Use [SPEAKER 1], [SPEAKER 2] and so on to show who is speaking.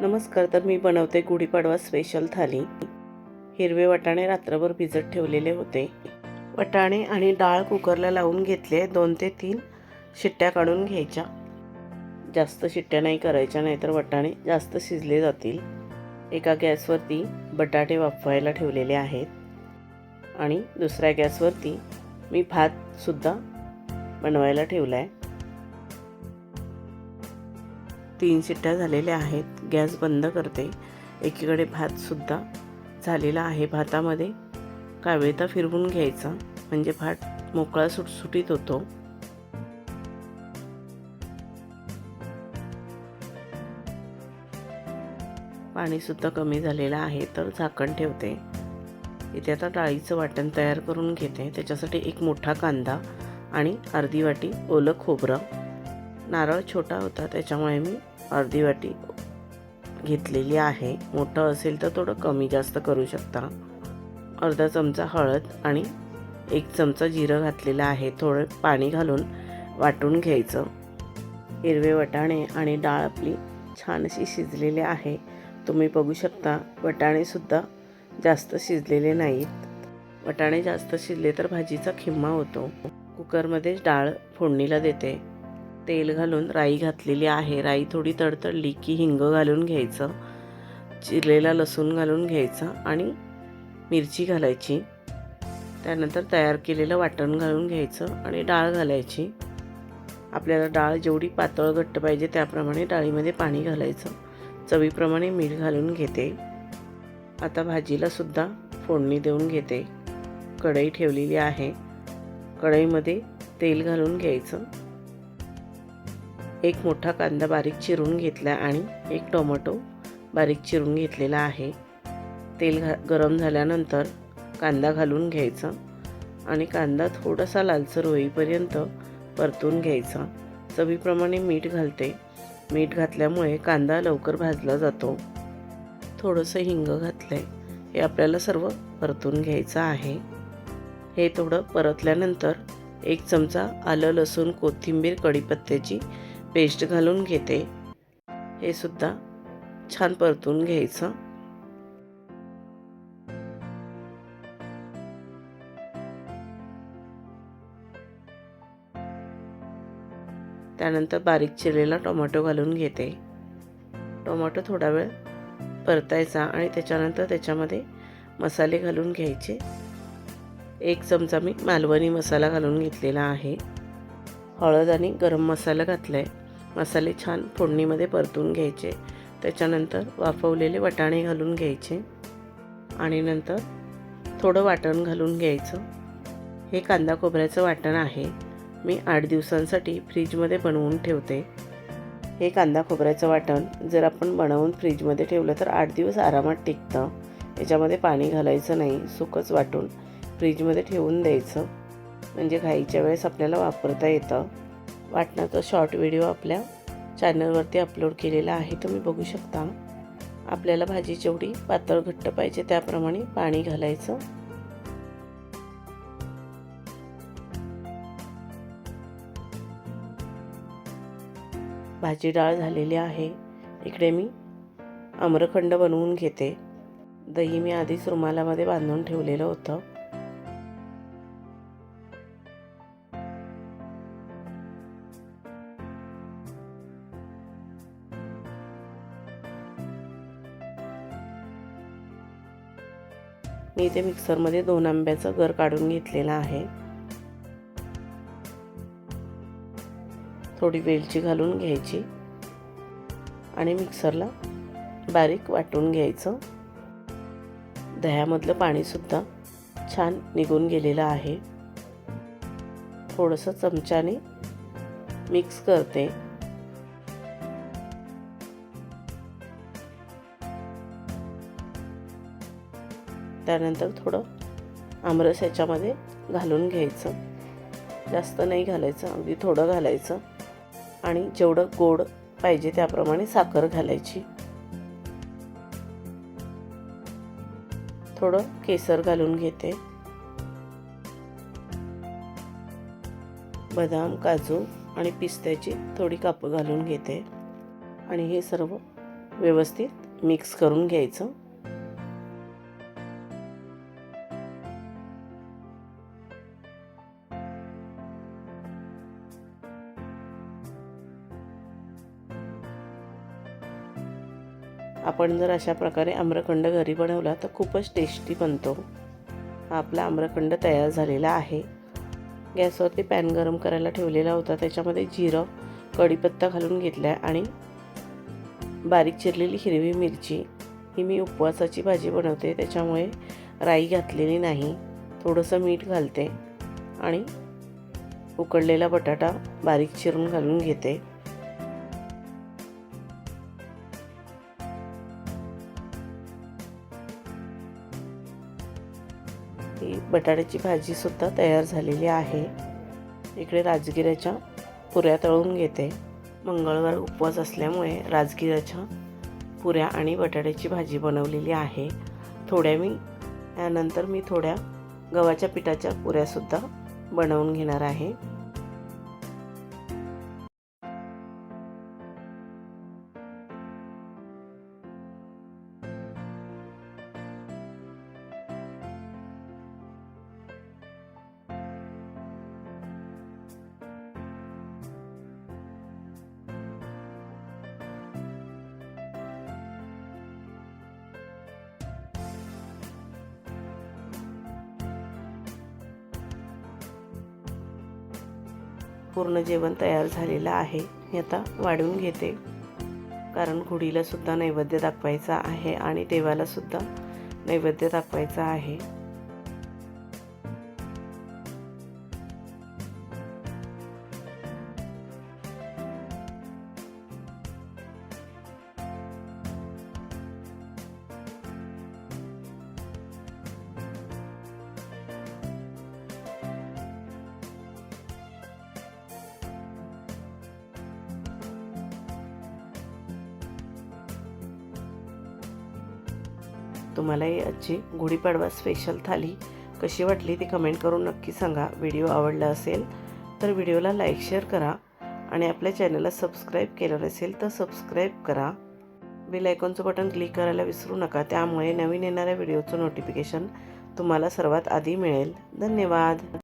[SPEAKER 1] नमस्कार तर मी बनवते गुढीपाडवा स्पेशल थाली. हिरवे वाटाणे रात्रभर भिजत ठेवलेले होते. वाटाणे आणि डाळ कुकरला लावून घेतले दोन ते तीन शिट्ट्या काढून घ्यायच्या. जास्त शिट्ट्या नाही करायच्या नाहीतर वाटाणे जास्त शिजले जातील. एका गॅसवरती बटाटे वाफवायला ठेवलेले आहेत. आणि दुसऱ्या गॅसवरती मी भातसुद्धा बनवायला ठेवला आहे तीन शिट्ट्या झालेल्या आहेत. गॅस बंद करते. एकीकडे भातसुद्धा झालेला आहे. भातामध्ये कावेता फिरवून घ्यायचा. म्हणजे भात मोकळा सुटसुटीत होतो. पाणीसुद्धा कमी झालेलं आहे. तर झाकण ठेवते. इथे आता डाळीचं वाटण तयार करून घेते. त्याच्यासाठी एक मोठा कांदा आणि अर्धी वाटी ओलं खोबरं. नारळ छोटा होता त्याच्यामुळे मी अर्धी वाटी घेतलेली आहे. मोठं असेल तर थोडं कमी जास्त करू शकता. अर्धा चमचा हळद आणि एक चमचा जिरं घातलेलं आहे. थोडं पाणी घालून वाटून घ्यायचं. हिरवे वटाणे आणि डाळ आपली छान अशी शिजलेली आहे. तुम्ही बघू शकता वटाणेसुद्धा जास्त शिजलेले नाहीत. वटाणे जास्त शिजले तर भाजीचा खिम्मा होतो. कुकरमध्ये डाळ फोडणीला देते. तेल घालून राई घातलेली आहे. राई थोडी तडतडली की हिंग घालून घ्यायचं चिरलेला लसूण घालून घ्यायचं आणि मिरची घालायची. त्यानंतर तयार केलेलं वाटण घालून घ्यायचं आणि डाळ घालायची. आपल्याला डाळ जेवढी पातळ घट्ट पाहिजे त्याप्रमाणे डाळीमध्ये पाणी घालायचं. चवीप्रमाणे मीठ घालून घेते. आता भाजीला सुद्धा फोडणी देऊन घेते. कढई ठेवलेली आहे. कढईमध्ये तेल घालून घ्यायचं. एक मोठा कांदा बारीक चिरून घेतला आणि एक टोमॅटो बारीक चिरून घेतलेला आहे. तेल घा गरम झाल्यानंतर कांदा घालून घ्यायचा आणि कांदा थोडासा लालसर होईपर्यंत परतून घ्यायचा. चवीप्रमाणे मीठ घालते. मीठ घातल्यामुळे कांदा लवकर भाजला जातो. थोडंसं हिंग घातलं आहे हे आपल्याला सर्व परतून घ्यायचं आहे. हे थोडं परतल्यानंतर एक चमचा आलं लसूण कोथिंबीर कढीपत्त्याची पेस्ट घालून घेते. हे सुद्धा छान परतून घ्यायचं. त्यानंतर बारीक चिरलेला टोमॅटो घालून घेते. टोमॅटो थोडा वेळ परतायचा आणि त्याच्यानंतर त्याच्यामध्ये मसाले घालून घ्यायचे. एक चमचा मी मालवणी मसाला घालून घेतलेला आहे. हळद आणि गरम मसाला घातला आहे मसाले छान फोडणीमध्ये परतून घ्यायचे. त्याच्यानंतर वाफवलेले वाटाणे घालून घ्यायचे. आणि नंतर थोडं वाटण घालून घ्यायचं. हे कांदा खोबऱ्याचं वाटण आहे. मी आठ दिवसांसाठी फ्रीजमध्ये बनवून ठेवते. हे कांदा खोबऱ्याचं वाटण जर आपण बनवून फ्रीजमध्ये ठेवलं तर आठ दिवस आरामात टिकतं. याच्यामध्ये पाणी घालायचं नाही सुकंच वाटून फ्रीजमध्ये ठेवून द्यायचं. म्हणजे घाईच्या वेळेस आपल्याला वापरता येतं. वाटणाचा शॉर्ट व्हिडिओ आपल्या चॅनलवरती अपलोड केलेला आहे तुम्ही बघू शकता. आपल्याला भाजी जेवढी पातळ घट्ट पाहिजे त्याप्रमाणे पाणी घालायचं. भाजी डाळ झालेली आहे. इकडे मी आम्रखंड बनवून घेते. दही मी आधीच रुमालामध्ये बांधून ठेवलेलं होतं. मी इथे मिक्सरमध्ये दोन आंब्याचं गर काढून घेतलेलं आहे. थोडी वेलची घालून घ्यायची. आणि मिक्सरला बारीक वाटून घ्यायचं. दह्यामधलं पाणीसुद्धा छान निघून गेलेलं आहे. थोडंसं चमच्याने मिक्स करते. त्यानंतर थोडं आमरस ह्याच्यामध्ये घालून घ्यायचं. जास्त नाही घालायचं अगदी थोडं घालायचं. आणि जेवढं गोड पाहिजे त्याप्रमाणे साखर घालायची. थोडं केसर घालून घेते. बदाम काजू आणि पिस्त्याची थोडी कापं घालून घेते. आणि हे सर्व व्यवस्थित मिक्स करून घ्यायचं. आपण जर अशा प्रकारे आम्रखंड घरी बनवला तर खूपच टेस्टी बनतो. हा आपला आम्रखंड तयार झालेला आहे. गॅसवरती पॅन गरम करायला ठेवलेला होता. त्याच्यामध्ये जिरं कढीपत्ता घालून घेतला आहे आणि बारीक चिरलेली हिरवी मिरची. ही मी उपवासाची भाजी बनवते. त्याच्यामुळे राई घातलेली नाही. थोडंसं मीठ घालते आणि उकडलेला बटाटा बारीक चिरून घालून घेते. ही बटाट्याची भाजीसुद्धा तयार झालेली आहे. इकडे राजगिऱ्याच्या पुऱ्या तळून घेते. मंगळवार उपवास असल्यामुळे राजगिऱ्याच्या पुऱ्या आणि बटाट्याची भाजी बनवलेली आहे. थोड्या मी यानंतर मी थोड्या गव्हाच्या पिठाच्या पुऱ्यासुद्धा बनवून घेणार आहे. पूर्ण जेवण तयार झालेलं आहे. मी आता वाढून घेते. कारण गुढीला सुद्धा नैवेद्य दाखवायचा आहे आणि देवाला सुद्धा नैवेद्य दाखवायचा आहे. तुम्हाला ही आजची गुढीपाडवा स्पेशल थाली कशी वाटली ती कमेंट करून नक्की सांगा. व्हिडिओ आवडला असेल तर व्हिडिओला लाईक शेअर करा आणि आपल्या चॅनलला सबस्क्राईब केलं नसेल तर सबस्क्राईब करा. बेल आयकॉनचं बटन क्लिक करायला विसरू नका. त्यामुळे नवीन येणाऱ्या व्हिडिओचं नोटिफिकेशन तुम्हाला सर्वात आधी मिळेल. धन्यवाद.